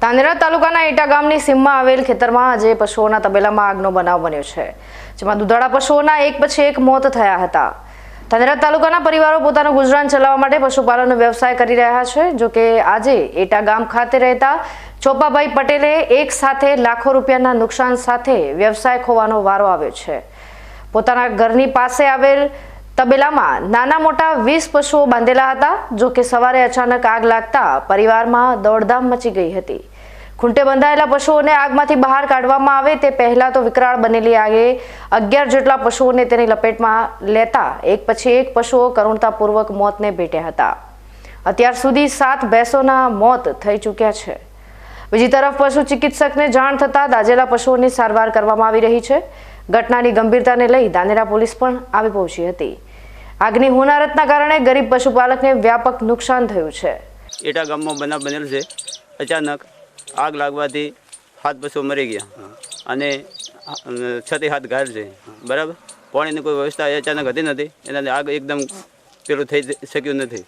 તાંદેરા તાલુકાના એટા ગામની સીમમાં આવેલ ખેતરમાં આજે પશુઓના તબેલામાં આગનો બનાવ બન્યો છે, જેમાં દુધાળા પશુઓના એક પછી એક મોત થયા હતા. ધાનેરા તાલુકાના પરિવારો પોતાનું ગુજરાન ચલાવવા માટે પશુપાલનનો વ્યવસાય કરી રહ્યા છે, જો કે આજે એટા ગામ ખાતે રહેતા ચોપાભાઈ પટેલે એક સાથે લાખો રૂપિયાના નુકસાન સાથે વ્યવસાય ખોવાનો વારો આવ્યો છે. પોતાના ઘરની પાસે આવેલ તબેલામાં નાના મોટા વીસ પશુઓ બાંધેલા હતા, જો કે સવારે અચાનક આગ લાગતા પરિવારમાં દોડધામ મચી ગઈ હતી. ખૂંટે બંધાયેલા પશુઓને આગમાંથી બહાર કાઢવામાં આવે તે પહેલા તો વિકરાળ બનેલી આગે અગિયાર જેટલા પશુઓને તેની લપેટમાં લેતા એક પછી એક પશુઓ કરુણતાપૂર્વક મોતને ભેટ્યા હતા. અત્યાર સુધી સાત ભેંસોના મોત થઈ ચૂક્યા છે. બીજી તરફ પશુ ચિકિત્સકને જાણ થતાં દાજેલા પશુઓની સારવાર કરવામાં આવી રહી છે. ઘટનાની ગંભીરતાને લઈ દાનેરા પોલીસ પણ આવી પહોંચી હતી. આગની હોનારતના કારણે ગરીબ પશુપાલકને વ્યાપક નુકસાન થયું છે. એટા ગામમાં બનાવ બનેલ છે. અચાનક આગ લાગવાથી હાથ પશુઓ મરી ગયા અને છતી હાથ ઘાયલ છે. બરાબર? પાણીની કોઈ વ્યવસ્થા અચાનક હતી નથી. એના આગ એકદમ પેલું થઈ શક્યું નથી.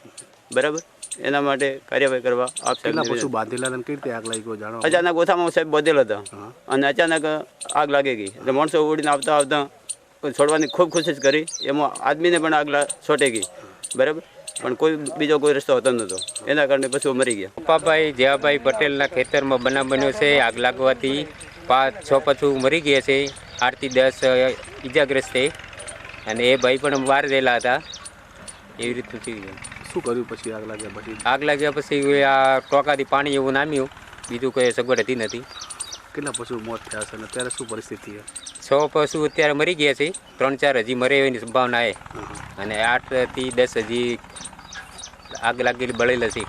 બરાબર? એના માટે કાર્યવાહી કરવા આપ પશુ બાંધેલા કઈ રીતે આગ લાગી જાણો? અચાનક ઓછામાં સાહેબ બાંધેલા હતા. અને અચાનક આગ લાગી ગઈ. એટલે માણસો ઉડીને આવતા આવતા છોડવાની ખૂબ કોશિશ કરી. એમાં આદમીને પણ આગલા છોટે ગઈ. બરાબર? પણ કોઈ બીજો કોઈ રસ્તો હતો નહોતો એના કારણે પછી મરી ગયા. પપ્પાભાઈ જયાભાઈ પટેલના ખેતરમાં બનાવ બન્યો છે. આગ લાગવાથી પાંચ છ પશુ મરી ગયા છે. આઠથી દસ ઈજાગ્રસ્ત છે. અને એ ભાઈ પણ બહાર રહેલા હતા. એવી રીતનું થઈ ગયું. શું કર્યું પછી આગ લાગ્યા પછી? આગ લાગ્યા પછી આ ટોકાથી પાણી એવું નામ્યું. બીજું કોઈ સગવડ હતી નથી. કેટલા પશુ મોત થયા છે અને અત્યારે શું પરિસ્થિતિ છે? છ પશુ અત્યારે મરી ગયા છે. ત્રણ ચાર હજી મરે એની સંભાવના એ અને આઠથી દસ હજી આગ લાગેલી બળેલા છે.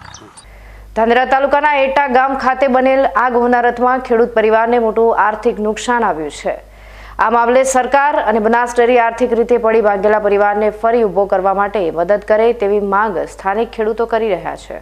ધાંધ્રા તાલુકાના એટા ગામ ખાતે બનેલ આગ હોનારતમાં ખેડૂત પરિવારને મોટું આર્થિક નુકસાન આવ્યું છે. આ મામલે સરકાર અને બનાસ ડેરી આર્થિક રીતે પડી ભાગેલા પરિવારને ફરી ઊભો કરવા માટે મદદ કરે તેવી માંગ સ્થાનિક ખેડૂતો કરી રહ્યા છે.